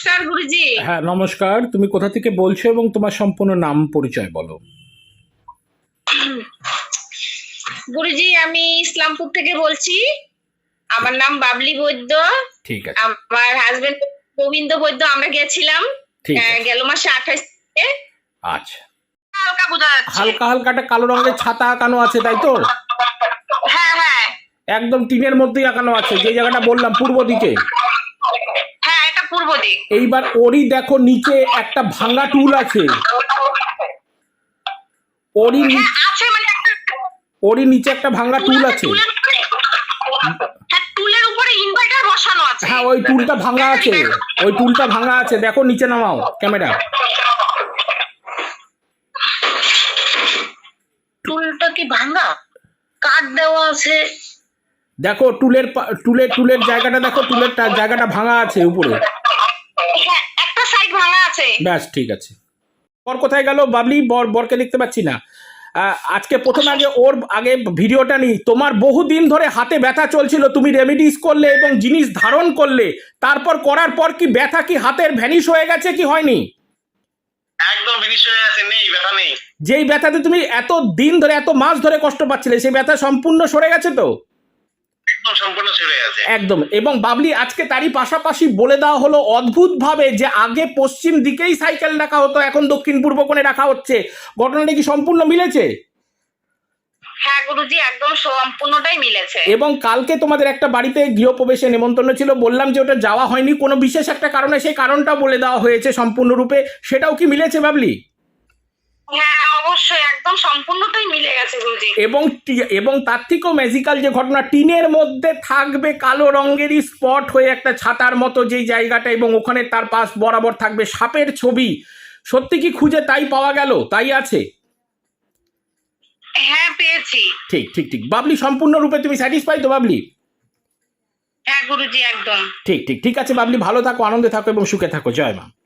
নমস্কার গুরুজি। হ্যাঁ নমস্কার। তুমি কোথা থেকে বলছো এবং তোমার সম্পূর্ণ নাম পরিচয় বলো। গুরুজি আমি ইসলামপুর থেকে বলছি। আমার নাম বাবলি বৈদ্য। ঠিক আছে। আমার হাজবেন্ড গোবিন্দ বৈদ্য আমরা গেছিলাম। আহ, গেল মাসে আঠাশ থেকে আচ্ছা। হালকা বোঝা যাচ্ছে। হালকা হালকা কালো রঙের ছাতা আঁকানো আছে তাই তো? হ্যাঁ হ্যাঁ। একদম টিনের মধ্যেই আঁকানো আছে যে জায়গাটা বললাম পূর্ব দিকে। হ্যাঁ দিক এইবার ওরই দেখো নিচে একটা ভাঙা টুল আছে। ওরই হ্যাঁ মানে ওরই নিচে একটা ভাঙা টুল আছে। টুলের উপরে- হ্যাঁ ইনভার্টার বসানো আছে। হ্যাঁ ওই টুলটা ভাঙা আছে। ওই টুলটা ভাঙা আছে। দেখো নিচে নামাও ক্যামেরা। টুলটা কি ভাঙা? কাঠ দেওয়া আছে। দেখো টুলের টুলের টুলের জায়গাটা দেখো টুলের জায়গাটা ভাঙা আছে উপরে হ্যাঁ একটা সাইড ভাঙা আছে ব্যাস ঠিক আছে। বর কোথায় গেল? বাবলি বর বরকে দেখতে পাচ্ছি না। আজকে প্রথম আগে ওর আগে ভিডিওটা নিই। তোমার বহুদিন ধরে হাতে ব্যথা চলছিল তুমি রেমিডিস করলে এবং জিনিস ধারণ করলে। তারপর করার পর কি ব্যথা কি হাতের ভ্যানিশ হয়ে গেছে কি হয়নি? একদম ফিনিশ হয়ে গেছে নেই ব্যথা নেই। যেই ব্যথাতে তুমি এত দিন ধরে এত মাস ধরে কষ্ট পাচ্ছিলে সেই ব্যথা সম্পূর্ণ সরে গেছে তো? সম্পূর্ণ ছেড়ে আছে একদম। এবং বাবলি আজকে তারই পাশাপাশি বলে দেওয়া হলো অদ্ভুতভাবে যে আগে পশ্চিম দিকেই সাইকেল রাখা হতো এখন দক্ষিণ পূর্ব কোণে রাখা হচ্ছে। ঘটনাটা কি সম্পূর্ণ মিলেছে? হ্যাঁ গুরুজি একদম সম্পূর্ণটাই মিলেছে। এবং কালকে তোমাদের একটা বাড়িতে গৃহপ্রবেশে নেমন্তন্ন ছিল বললাম যে ওটা যাওয়া হয়নি। কোনো বিশেষ একটা কারণে সেই কারণটা বলে দেওয়া হয়েছে সম্পূর্ণরূপে। সেটাও কি মিলেছে বাবলি? হ্যাঁ অবশ্যই একদম সম্পূর্ণটাই মিলে গেছে গুরুজি এবং এবং তার থেকেও ম্যাজিক্যাল যে ঘটনা টিনের মধ্যে থাকবে কালো রঙেরই স্পট হয়ে একটা ছাতার মতো যেই জায়গাটা এবং ওখানে তার পাশ বরাবর থাকবে সাপের ছবি। সত্যি কি খুঁজে তাই পাওয়া গেল? তাই আছে? হ্যাঁ পেয়েছি। ঠিক ঠিক ঠিক। বাবলি সম্পূর্ণরূপে তুমি স্যাটিসফাই তো বাবলি? হ্যাঁ গুরুজি একদম। ঠিক ঠিক ঠিক আছে বাবলি ভালো থাকো আনন্দে থাকো এবং সুখে থাকো। জয় মা।